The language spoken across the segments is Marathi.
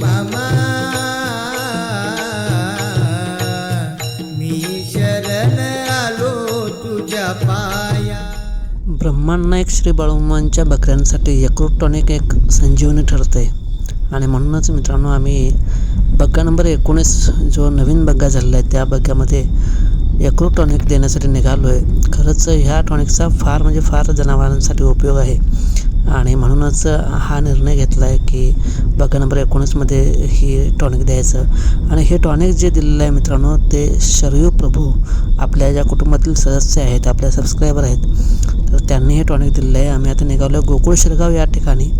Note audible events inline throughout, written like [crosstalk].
मामा मी शरण आलो तुझ्या पाया. ब्रह्मांड श्री बाळूमांच्या बकऱ्यांसाठी यकृत टॉनिक एक संजीवनी ठरते आणि म्हणूनच मित्रांनो आम्ही बग्गा नंबर एकोणीस जो नवीन बग्गा झालेला आहे त्या बग्ग्यामध्ये यकृत टॉनिक देण्यासाठी निघालो आहे खरंच ह्या टॉनिकचा फार म्हणजे फार जनावरांसाठी उपयोग आहे. आणि म्हणूनच हा निर्णय घेतला आहे की बग्गा नंबर एकोणीसमध्ये ही टॉनिक द्यायचं. आणि हे टॉनिक जे दिलेलं आहे मित्रांनो ते शरयू प्रभू आपल्या ज्या कुटुंबातील सदस्य आहेत आपल्या सबस्क्रायबर आहेत तर त्यांनी हे टॉनिक दिलेलं आहे. आम्ही आता निघालो गोकुळ शिरगाव या ठिकाणी.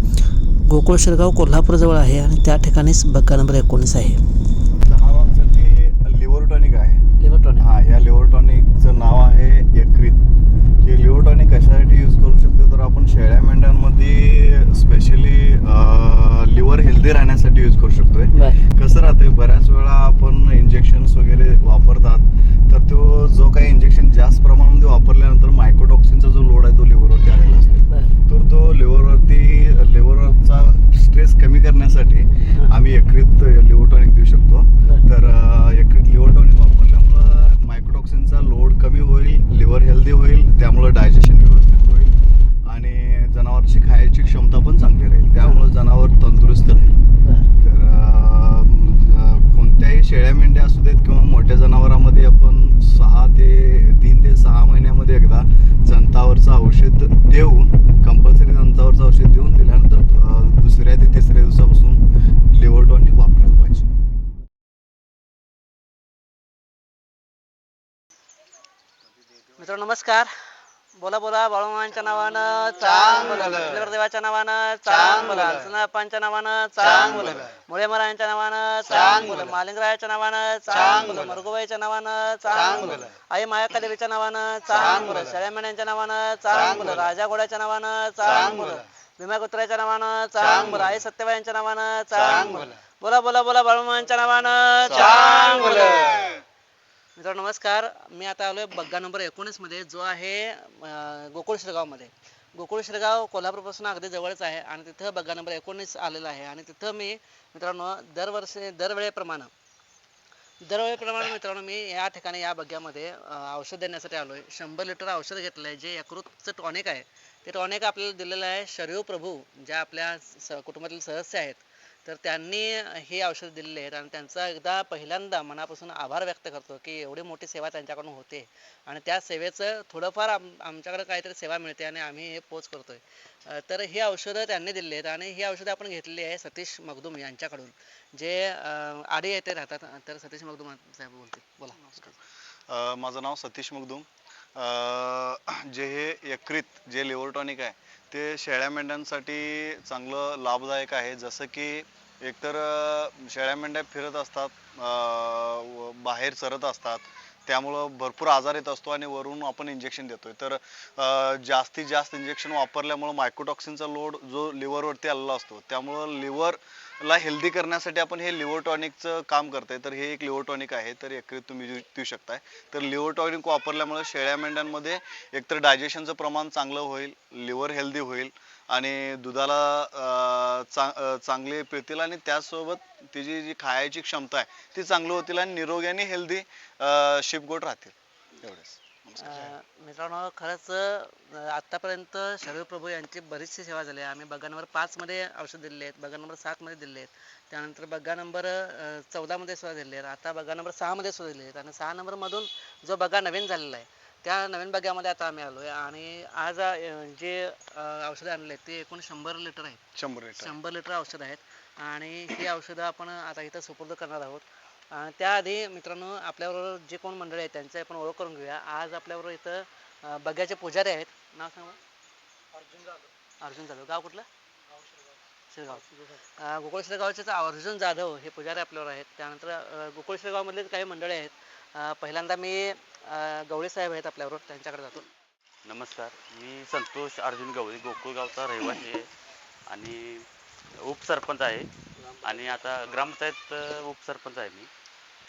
गोकुळ शिरगाव कोल्हापूरजवळ आहे आणि त्या ठिकाणीच बग्गा नंबर एकोणीस आहे जनावरांसाठी लिव्हर टॉनिक आहे लिव्हर टॉनिक हा या लिव्हर टॉनिकचं नाव आहे यकृत हे लिव्हर टॉनिक कशासाठी यूज करू शकतो तर आपण शेळ्या मेंढ्यांमध्ये स्पेशली लिव्हर हेल्दी राहण्यासाठी यूज करू शकतोय कसं राहते बऱ्याच वेळा आपण इंजेक्शन्स वगैरे नमस्कार बोला बोला बाळूमामांच्या नावानं चांग बोला देवाच्या नावानं चांग बोला सनापांच्या नावानं चांग बोला मुळे महाराजांच्या नावानं चांग बोला मालिंगरायाच्या नावानं चांग बोला मरगुबाईच्या नावानं चांग बोला आई मायाका देवीच्या नावानं चांग बोला शेळ्या मेंढ्यांच्या नावानं चांग बोला राजा घोड्याच्या नावानं चांग बोला भीमा कुत्र्याच्या नावानं चांग बोला आई सत्यबाईंच्या नावानं चांग बोला बोला बोला बोला बाळूमामांच्या नावानं चांग बोला मित्रांनो नमस्कार. मी आता आलोय बग्गा नंबर एकोणीसमध्ये जो आहे गोकुळ शिरगावमध्ये. गोकुळ शिरगाव कोल्हापूरपासून अगदी जवळच आहे आणि तिथं बग्गा नंबर एकोणीस आलेला आहे. आणि तिथं मी मित्रांनो दरवर्षी दरवेळेप्रमाणे दरवेळेप्रमाणे मित्रांनो मी या ठिकाणी या बग्ग्यामध्ये औषध देण्यासाठी आलोय. शंभर लिटर औषध घेतलं आहे जे यकृतचं टॉनिक आहे. ते टॉनिक आपल्याला दिलेलं आहे शरीव प्रभू ज्या आपल्या स कुटुंबातील सदस्य आहेत. तर त्यांनी हे औषध दिलेले आहेत आणि त्यांचा एकदा पहिल्यांदा मनापासून आभार व्यक्त करतो की एवढी मोठी सेवा त्यांच्याकडून होते. आणि त्या सेवेचं थोडंफार आम आमच्याकडे काहीतरी सेवा मिळते आणि आम्ही हे पोच करतोय. तर ही औषधं त्यांनी दिलेली आहेत आणि ही औषधं आपण घेतलेली आहे सतीश मगदूम यांच्याकडून. जे आडी येथे राहतात. तर सतीश मगदूम साहेब बोलतील. बोला. माझं नाव सतीश मगदूम. जे हे यकृत जे लिव्हर टॉनिक आहे ते शेळ्या मेंढ्यांसाठी चांगलं लाभदायक आहे. जसं की एकतर शेळ्या मेंढ्या फिरत असतात व बाहेर चरत असतात त्यामुळं भरपूर आजार येत असतो आणि वरून आपण इंजेक्शन देतोय. तर जास्तीत जास्त इंजेक्शन वापरल्यामुळं मायक्रोटॉक्सिनचा लोड जो लिव्हरवरती आलेला असतो त्यामुळं ला हेल्दी करण्यासाठी आपण हे लिव्हरटॉनिकचं काम करतंय. तर हे एक लिव्हरटॉनिक आहे. तर एक तुम्ही देऊ शकताय. तर लिव्हरटॉनिक वापरल्यामुळे शेळ्या मेंढ्यांमध्ये एकतर डायजेशनचं प्रमाण चांगलं होईल लिव्हर हेल्दी होईल आणि दुधाला चा- चांगले पिळतील आणि त्याचसोबत तिची जी खायची क्षमता आहे ती चांगली होतील आणि निरोगी आणि हेल्दी शिपगोट राहतील. एवढेच. अं, मित्रांनो खरंच अं, आतापर्यंत शरीर प्रभू यांची बरीचशी सेवा झाली आहे. आम्ही बग्गा नंबर पाच मध्ये औषध दिलेले आहेत बग्गा नंबर सात मध्ये दिले आहेत त्यानंतर बग्गा नंबर चौदा मध्ये सुद्धा दिले आहेत आता बग्गा नंबर सहा मध्ये सुद्धा दिले आहेत आणि सहा नंबर मधून जो बग्गा नवीन झालेला आहे त्या नवीन बग्ग्यामध्ये आता आम्ही आलोय आणि आज अं, जे अं, औषधं आणले आहेत ते एकूण शंभर लिटर आहेत. शंभर लिटर. शंभर लिटर औषध आहेत आणि ही औषधं आपण आता इथं सुपूर्द करणार आहोत. त्याआधी मित्रांनो आपल्याबरोबर जे कोण मंडळी आहेत त्यांची आपण ओळख करून घेऊया. आज आपल्याबरोबर इथं बग्याचे पुजारी आहेत. नाव सांगा अर्जुन जाधव. अर्जुन जाधव. गाव कुठलं? शिरगाव. गोकुळ शिरगावचे तर अर्जुन जाधव हे पुजारी आपल्यावर आहेत. त्यानंतर अं, गोकुळ शिरगावमधले काही मंडळी आहेत. पहिल्यांदा मी गवळे साहेब आहेत आपल्याबरोबर. त्यांच्याकडे जातो. नमस्कार. मी संतोष अर्जुन गवळी गोकुळगावचा रहिवासी आहे. आणि उपसरपंच आहे. आणि आता ग्रामपंचायत उपसरपंच आहे मी.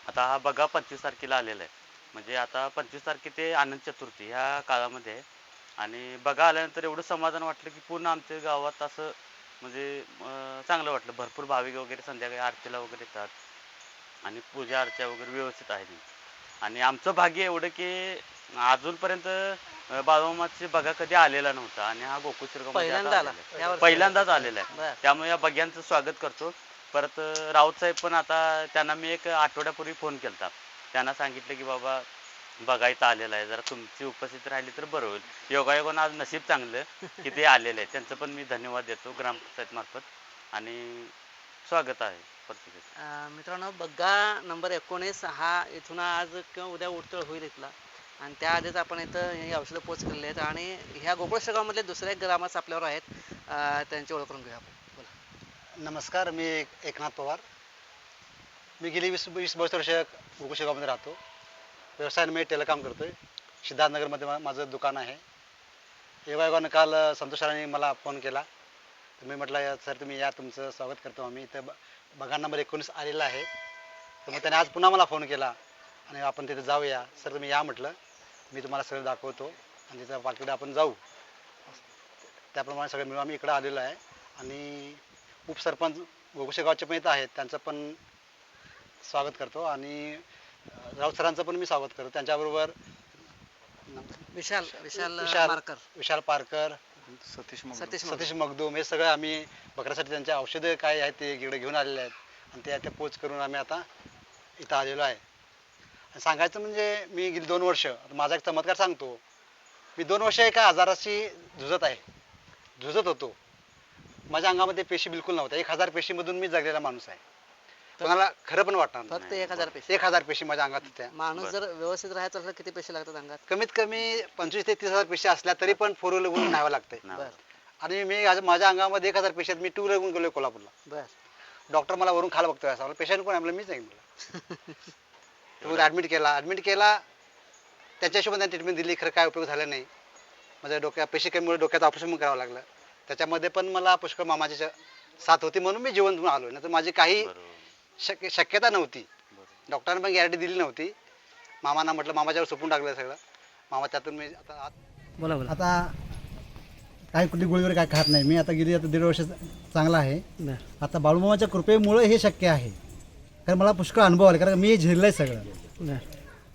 आता हा बघा पंचवीस तारखेला आलेला आहे. म्हणजे आता पंचवीस तारखे ते आनंद चतुर्थी ह्या काळामध्ये आहे. आणि बघा आल्यानंतर एवढं समाधान वाटलं की पूर्ण आमच्या गावात असं म्हणजे चांगलं वाटलं. भरपूर भाविक वगैरे संध्याकाळी आरतीला वगैरे येतात. आणि पूजा अर्चा वगैरे व्यवस्थित आहे आणि आमचं भाग्य एवढं की अजूनपर्यंत अं, बाळूमामाचे बघा कधी आलेला नव्हता. आणि हा गोकुळ पहिल्यांदाच आलेला आहे. त्यामुळे या बग्यांचं स्वागत करतो. परत राऊत साहेब पण आता त्यांना मी एक आठवड्यापूर्वी फोन केलता. त्यांना सांगितलं की बाबा बघायचं आलेलं आहे. जरा तुमची उपस्थिती राहिली तर बरं होईल. योगायोगानं आज नशीब चांगलं की ते आलेलं आहे. त्यांचं पण मी धन्यवाद देतो ग्रामपंचायत मार्फत. आणि स्वागत आहे प्रत्येकाचं. मित्रांनो बग्गा नंबर एकोणीस हा इथून आज किंवा उद्या उडतळ होईल इथला. आणि त्याआधीच आपण इथं ही औषधं पोच केलेली आहेत. आणि ह्या गोकुळ शिरगावमधले दुसऱ्या ग्रामस आपल्यावर आहेत. त्यांची ओळख करून घेऊया आपण. नमस्कार मी एकनाथ पवार. मी गेली वीस वीस बावीस वर्ष गोकुशेगावमध्ये राहतो. व्यवसायाने मी टेलकाम करतो आहे सिद्धार्थनगरमध्ये मा- माझं दुकान आहे. योगायोगानं काल संतोष सरांनी मला फोन केला. तर मी म्हटलं सर तुम्ही या तुमचं स्वागत करतो आम्ही. इथं ब बघा नंबर एकोणीस आलेला आहे. तर मग त्याने आज पुन्हा मला फोन केला. आणि आपण तिथे जाऊया. सर तुम्ही या म्हटलं. मी तुम्हाला सगळं दाखवतो. आणि तिथं पाठकडे आपण जाऊ. त्याप्रमाणे सगळं मिळून आम्ही इकडं आलेलो आहे. आणि उपसरपंच गोकुशेगावचे पण इथं आहेत. त्यांचं पण स्वागत करतो आणि राऊत सरांचं पण मी स्वागत करतो. त्यांच्याबरोबर विशाल विशाल विशाल मारकर. विशाल पारकर सतीश सतीश सतीश मगदूम हे सगळे आम्ही बकऱ्यासाठी त्यांच्या औषधं काय आहेत ते इकडे घेऊन आलेले आहेत. आणि ते त्या पोच करून आम्ही आता इथं आलेलो आहे. आणि सांगायचं म्हणजे मी गेली दोन वर्ष आता माझा एक चमत्कार सांगतो. मी दोन वर्ष एका आजाराशी झुजत आहे. झुजत होतो. माझ्या अंगामध्ये पेशी बिलकुल नव्हत्या. एक हजार पेशीमधून मी जगलेला माणूस आहे. कोणाला खरं पण वाटणार नाही. फक्त एक हजार पैसे एक हजार पेशी माझ्या अंगात होत्या. माणूस जर व्यवस्थित राहायचं असलं किती पैसे लागतात अंगात? कमीत कमी पंचवीस ते तीस हजार पेशी असल्या तरी पण फोर व्हीलर घेऊन न्यावं लागतंय. बर. आणि मी आज माझ्या अंगामध्ये एक हजार पेशी आहेत. मी टू व्हीलर घेऊन गेलो कोल्हापूरला. बर. डॉक्टर मला वरून खायला बघतोय असं. पेशंट कोण आहे? म्हणलं मीच आहे म्हणलं [laughs] तो ॲडमिट केला. ॲडमिट केला. त्याच्या हिशोबाने ट्रीटमेंट दिली. खरं काय उपयोग झाला नाही. माझ्या डोक्या पेशी कमीमुळे डोक्याचं ऑपरेशन करावं लागलं. त्याच्यामध्ये पण मला पुष्कळ मामाची साथ होती म्हणून मी जिवंत आलो नाही तर माझी काही शक्य शक्यता नव्हती. डॉक्टरांनी पण गॅरंटी दिली नव्हती. मामांना म्हटलं मामाच्यावर सोपून टाकलं सगळं. मामा त्यातून मी आता बोला बोला. आता काही कुठली गोळीवर काय खात नाही. मी आता गेली आता दीड वर्ष चांगला आहे. आता बाळूमामाच्या कृपेमुळे हे शक्य आहे. कारण मला पुष्कळ अनुभव आले. कारण मी झेललंय सगळं. बर.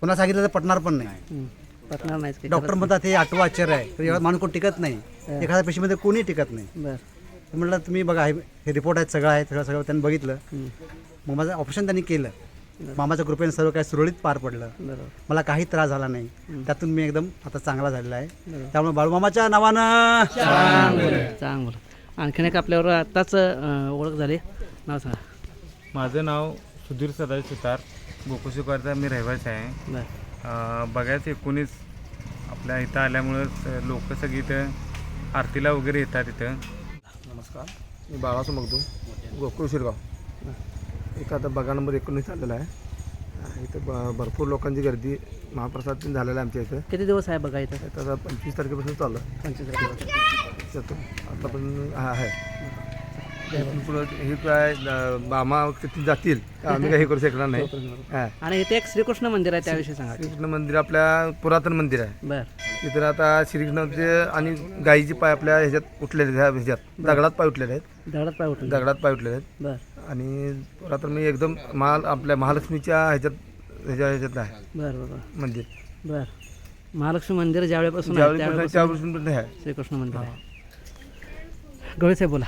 पुन्हा सांगितलं तर पटणार पण नाही. पटणार नाहीच की डॉक्टर म्हणतात हे आठवं आश्चर्य आहे. तर एवढा माणूस कोण टिकत नाही. एखाद्या पेशीमध्ये कोणी टिकत नाही. बर. म्हटलं तुम्ही बघा हे हे रिपोर्ट आहेत सगळं आहे सगळं सगळं त्यांनी बघितलं. मग माझं ऑपरेशन त्यांनी केलं. मामाच्या कृपेने सर्व काही सुरळीत पार पडलं. मला काही त्रास झाला नाही. त्यातून मी एकदम आता चांगला झालेला आहे. त्यामुळे बाळूमामाच्या नावानं चांग बोला आणखीन एक आपल्यावर आताच अं, ओळख झाली. नाव सांगा. माझं नाव सुधीर सदाय सुतार. गोकुशिकवारचा मी रहिवासी आहे. बघायचं एकोणीस आपल्या इथं आल्यामुळं लोक सगळी इथं आरतीला वगैरे येतात इथं. नमस्कार मी बाळासो मगदूम गोकुळ शिरगाव. इथं आता बघा नंबर एकोणीस आलेला आहे. इथं ब भरपूर लोकांची गर्दी महाप्रसाद पण झालेला आहे आमच्या इथं. किती दिवस आहे बघा इथं? आता पंचवीस तारखेपासून चालू आहे. पंचवीस तारखेपासून. येतो आता पण हा आहे. इथून पुढं हे काय अं, मामा किती जातील आम्ही काही हे करू शकणार नाही. हा. आणि इथे एक श्रीकृष्ण मंदिर आहे त्याविषयी सांगा. श्रीकृष्ण मंदिर आपल्या पुरातन मंदिर आहे. बर. तिथं आता श्रीकृष्णाचे आणि गायीचे पाय आपल्या ह्याच्यात उठलेले आहेत, ह्या ह्याच्यात. दगडात पाय उठलेले आहेत. दगडात पाय उठले दगडात पाय उठलेले आहेत. बर. आणि पुरातन मी एकदम महाल आपल्या महालक्ष्मीच्या ह्याच्यात ह्याच्या ह्याच्यात आहे. बर बर मंदिर. बर. महालक्ष्मी मंदिर ज्यावेळेपासून आहे, ज्यावेळी त्यावेळेपासून त्यापासून आहे. श्रीकृष्ण मंदिर आहे. गवळे साहेब बोला.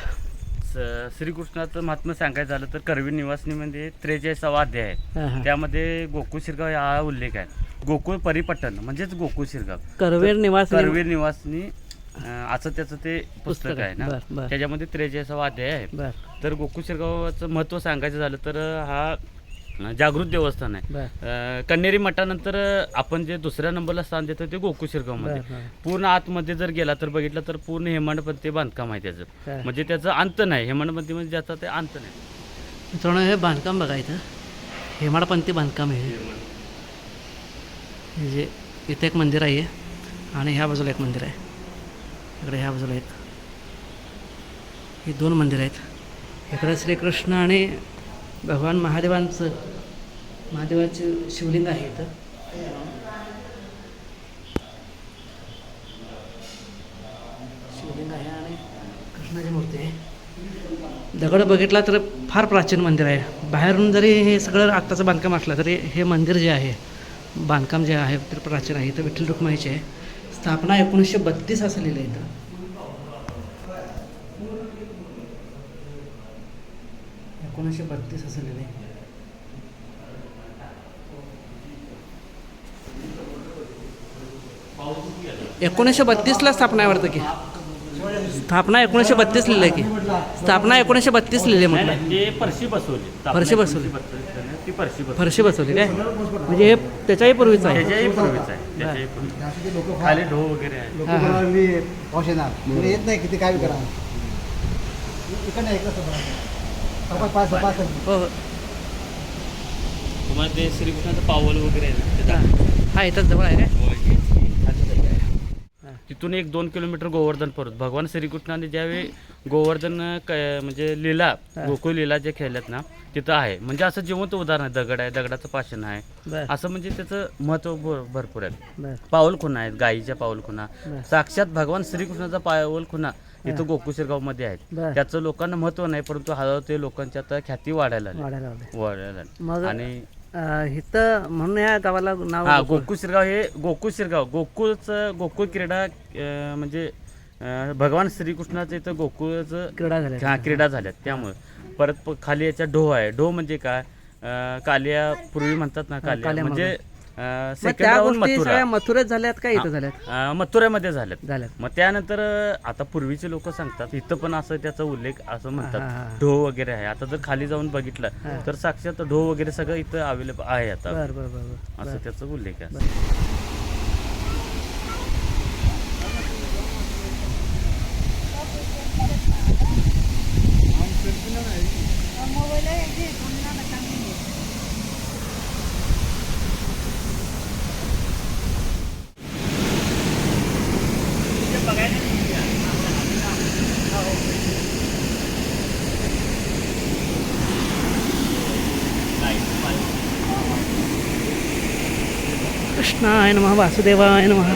श्रीकृष्णाचं महात्म्य सांगायचं झालं तर करवी निवासनीमध्ये त्रेचाळीसावा अध्याय आहे. त्यामध्ये गोकुळ शिरगाव हा उल्लेख आहे. गोकुळ परिपट्टन म्हणजेच गोकुळ शिरगाव. करवीर निवास करवीर निवासनी असं त्याचं ते पुस्तक आहे ना. त्याच्यामध्ये त्रेचाळीसावा अध्याय आहे. तर गोकुळ शिरगावाचं महत्त्व सांगायचं झालं तर हा जागृत देवस्थान आहे. अं, कन्हेरी मठानंतर आपण जे दुसऱ्या नंबरला स्थान देतो ते गोकुळ शिरगावमध्ये. बर, बर. पूर्ण आतमध्ये जर गेला तर बघितलं तर पूर्ण हेमाडपंथी बांधकाम आहे त्याचं. म्हणजे त्याचं अंत नाही हेमाडपंथी म्हणजे ज्याचा ते अंत नाही. मित्रांनो हे बांधकाम बघा इथं. हेमाडपंथी बांधकाम आहे हे. जे इथे एक मंदिर आहे आणि ह्या बाजूला एक मंदिर आहे. इकडे ह्या बाजूला एक. ही दोन मंदिर आहेत. इकडे श्रीकृष्ण आणि भगवान महादेवांचं महादेवाचं शिवलिंग आहे इथं. शिवलिंग आहे आणि कृष्णाची मूर्ती आहे. दगड बघितला तर फार प्राचीन मंदिर आहे. बाहेरून जरी हे सगळं आत्ताचं बांधकाम असलं तरी हे मंदिर जे आहे बांधकाम जे आहे ते प्राचीन आहे. इथं विठ्ठल रुक्माईचे आहे. स्थापना एकोणीसशे बत्तीस असं लिहिलं आहे इथं. एकोणीसशे बत्तीस असं लिहिलं आहे एकोणीसशे बत्तीसला स्थापना आहे वाटतं की? स्थापना एकोणीसशे बत्तीस लिहिलं आहे की? स्थापना एकोणीसशे बत्तीस लिहिली आहे म्हटलं. फरशी बसवली. फरशी बसवली. ती फरशी बसवली. काय? म्हणजे हे त्याच्याही पूर्वीचं आहे. खाली ढो वगैरे येत नाही किती काय करा. हो हो. तुम्हाला ते श्रीकृष्णाचं पावल वगैरे आहे ना. हा इथंच जवळ आहे काय तिथून एक दोन किलोमीटर गोवर्धन पर्वत भगवान श्रीकृष्णाने ज्यावेळी गोवर्धन क म्हणजे लीला गोकुळ लीला जे खेळल्यात ना तिथं आहे. म्हणजे असं जिवंत उदाहरण आहे दगड आहे दगडाचं पाषाण आहे. बर. असं म्हणजे त्याचं महत्त्व भर- भरपूर आहे. बर. पाऊल खुणा आहेत गायीच्या पाऊल खुणा. साक्षात भगवान श्रीकृष्णाचा पाऊल खुणा. इथं गोकुळमध्ये आहेत. बर. त्याचं लोकांना महत्त्व नाही परंतु हळूहळू ते लोकांच्या आता ख्याती वाढायला लागली. वाढायला लावले वाढायला लागली. मग आणि अं, इथं म्हणून या गावाला नाव हा गोकुळ. गोकुळ शिरगाव हे गोकुळ शिरगाव गोकुळचं गोकुळ क्रीडा अं, म्हणजे अं, भगवान श्रीकृष्णाचं इथं गोकुळचं क्रीडा झाल्या. हा क्रीडा झाल्यात त्यामुळे परत प- खाली याच्या ढो आहे. ढो म्हणजे काय? अं, कालिया पूर्वी म्हणतात ना कालिया. कालिया म्हणजे मग सेकंड त्या राऊंड गोष्टी मथुरा. सगळ्या मथुरेत झाल्यात का इथं झाल्यात? अं, मथुऱ्यामध्ये झाल्यात. झाल्यात. मग त्यानंतर अं, आता पूर्वीचे लोक सांगतात इथं पण असं त्याचा उल्लेख असं हा, हा. म्हणतात ढो वगैरे आहे. आता जर खाली जाऊन बघितलं. तर साक्षात ढो वगैरे सगळं इथं अवेलेबल आहे आता. बर बर बर बर. असं त्याचा उल्लेख आहे. कृष्णाय नमः वासुदेवाय नमः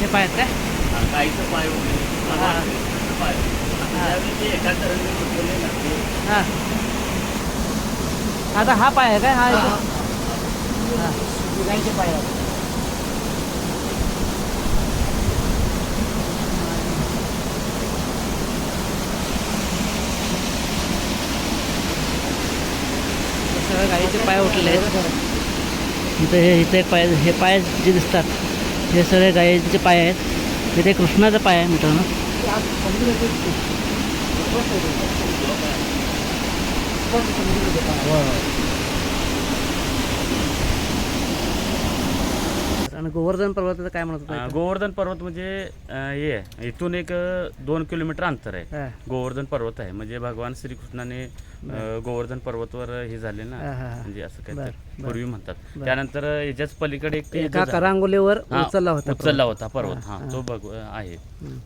हे पायात काय गाईचं पाय वगैरे हा. पाय. त्यावेळी ते एका तऱ्हेने बसवलेलं आहे ना, ते हा आता हा पाय आहे काय हा इथं? गाईचे पाय गाईचे पाय उठले आहेत. हे इथे पाय हे पाय जे दिसतात हे सगळे गायीचे पाय आहेत. इथे कृष्णाचा पाय आहे मित्रांनो आणि गोवर्धन पर्वताचं काय म्हणत होता गोवर्धन पर्वत म्हणजे अं, हे आहे. इथून एक अं, दोन किलोमीटर अंतर आहे हा. गोवर्धन पर्वत आहे म्हणजे भगवान श्रीकृष्णाने अं, गोवर्धन पर्वतवर हे झाले ना हा, हा, हा. म्हणजे असं काय. पूर्वी म्हणतात त्यानंतर याच्याच पलीकडे एक एका. करांगोलीवर हा, उचलला होता उचलला होता पर्वत हा, हा हा. तो बघ आहे.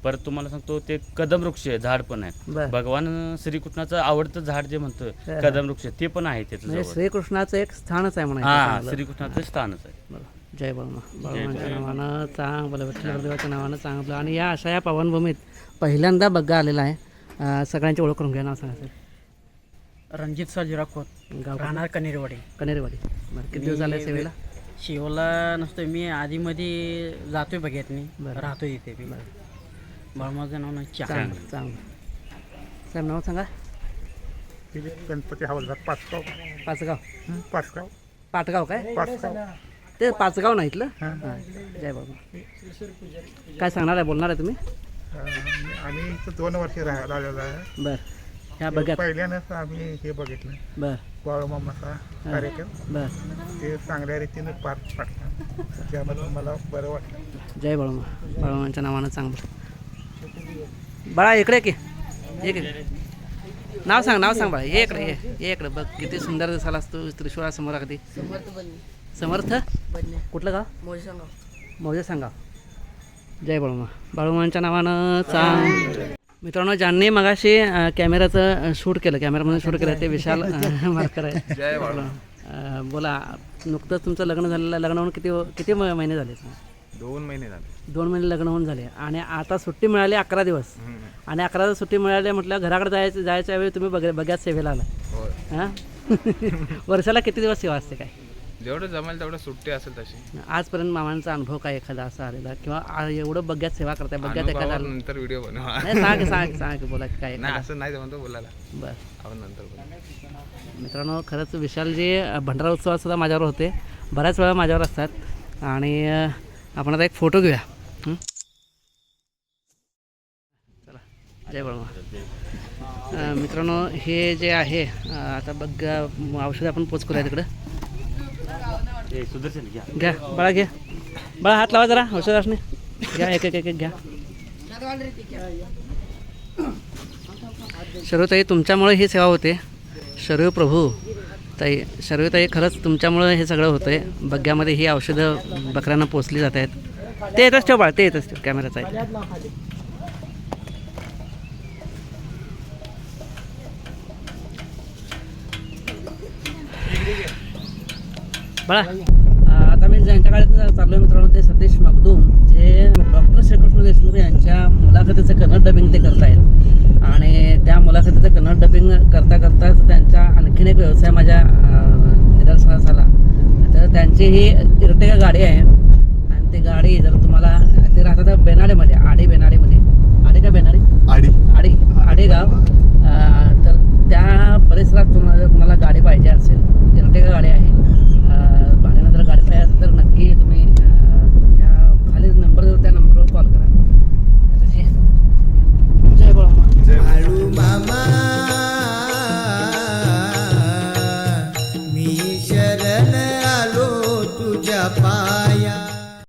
परत तुम्हाला सांगतो ते कदम वृक्ष आहे झाड पण आहे बर भगवान श्रीकृष्णाचं आवडतं झाड जे म्हणतो हा. कदम वृक्ष ते पण आहे त्याचं म्हणजे जवळ श्रीकृष्णाचं एक स्थानच आहे हा म्हणायचं श्रीकृष्णाचं स्थानच आहे बरं. जय बाळमा बाळमाच्या नावानं चांग बोला विठ्ठलदेवाच्या नावानं चांगलं आणि या अशा या पावनभूमीत पहिल्यांदा बग्गा आलेला आहे. सगळ्यांची ओळख करून घ्या. नाव सांगा सर. रणजित सर्जीराव खोत. गाव राहणार कनेरवाडी. कनेरवाडी. बरं किती दिवस झाले सेवेला? शिवला नसतोय. मी आधीमध्ये जातोय बघ्यात मी बरं. राहतोय तिथे मी. बाळमाचं नाव नाही चांगलं चांगलं साहेब नाव सांगा. गणपती हवालदार पाचगाव. पाचगाव. पाचगाव. पाटगाव काय? पाचगाव. ते पाचगाव नाही इथलं? हां. जय बाबा. काय सांगणार आहे बोलणार आहे तुम्ही? आम्ही इथं दोन वर्ष राहायला आलेलो आहे. बर. ह्या बघ्यात पहिल्यानंच आम्ही हे बघितलं. बर. बाळूमामाचा कार्यक्रम. बर. ते चांगल्या रीतीने पार पाडला. त्यामध्ये मला बरं वाटलं. जय बाळूमा बाळूमांच्या नावानं चांगलं. बाळा इकडे की. ये की. नाव सांग नाव सांग बाळा. ये इकडे ये. ये इकडे बघ किती सुंदर दिसायला असतो त्रिशूळासमोर अगदी. समर्थ? कुठलं गाव? मौजे सांगा जय बाळूमा. बाळूमांच्या नावानं चांग. मित्रांनो ज्यांनी मगाशी कॅमेराचं शूट केलं कॅमेरामध्ये शूट केलं ते विशाल मारकर आहे जय बाळूमा. बोला नुकतंच तुमचं लग्न झालेलं लग्न होऊन किती किती महिने झाले? दोन महिने झाले. दोन महिने लग्न होऊन झाले. आणि आता सुट्टी मिळाली अकरा दिवस. आणि अकरा दिवस सुट्टी मिळाली म्हटलं घराकडे जायचं जायच्या वेळी तुम्ही बघ बघ्यात सेवेला आला. हां? [laughs] वर्षाला किती दिवस सेवा असते काय? जेवढं जमेल तेवढं सुट्टी असेल तशी. आजपर्यंत मामांचा अनुभव काय एखादा असा आलेला? किंवा आ- एवढं बघ्यात सेवा करताय बघ्यात एखादा नंतर व्हिडिओ बनवा. नाही सांग सांग सांग बोला काय नाही असं नाही जमतो बोलायला. बरं. आपण नंतर बोलू. मित्रांनो खरंच विशालजी अ, भंडारा उत्सवात सुद्धा माझ्यावर होते. बऱ्याच वेळा माझ्यावर असतात. आणि अ, आपण आता एक फोटो घेऊया. हं? चला जय बळमा मित्रांनो हे जे आहे अ, आता बघ औषध आपण पोच करूया तिकडं. सुदर्शन घ्या. घ्या बाळा घ्या. बाळा हात लावा जरा औषध असणे. घ्या एक एक एक एक घ्या. शरयूताई तुमच्यामुळे ही सेवा होते. शरयू प्रभू ताई शरयूताई खरंच तुमच्यामुळं हे सगळं होतं आहे बग्ग्यामध्ये ही औषधं बकऱ्यांना पोचली जात आहेत. ते येतच ठेव बाळ ते येतच ठेव कॅमेराचा आहे. बळा आता मी ज्यांच्या काळात चाललो मित्रांनो ते सतीश मगदूम जे डॉक्टर श्रीकृष्ण देशमुख यांच्या मुलाखतीचं कन्नड डबिंग ते करतायत. आणि त्या मुलाखतीचं कन्नड डबिंग करता करताच त्यांचा आणखीन एक व्यवसाय माझ्या निदर्शनास आला तर त्यांची ही इरटेगा गाडी आहे. आणि ती गाडी जर तुम्हाला ते राहतात बेनाडेमध्ये आडी बेनाडेमध्ये. आडे का बेनाडे? आडी. आडी. आडेगाव तर त्या परिसरात तुम्हाला तुम्हाला गाडी पाहिजे असेल. इरटेगा गाडी आहे. भाड्यानंतर गाडी असेल तर नक्की तुम्ही या खाली नंबर त्या नंबरवर कॉल करा. जय बोला मामा.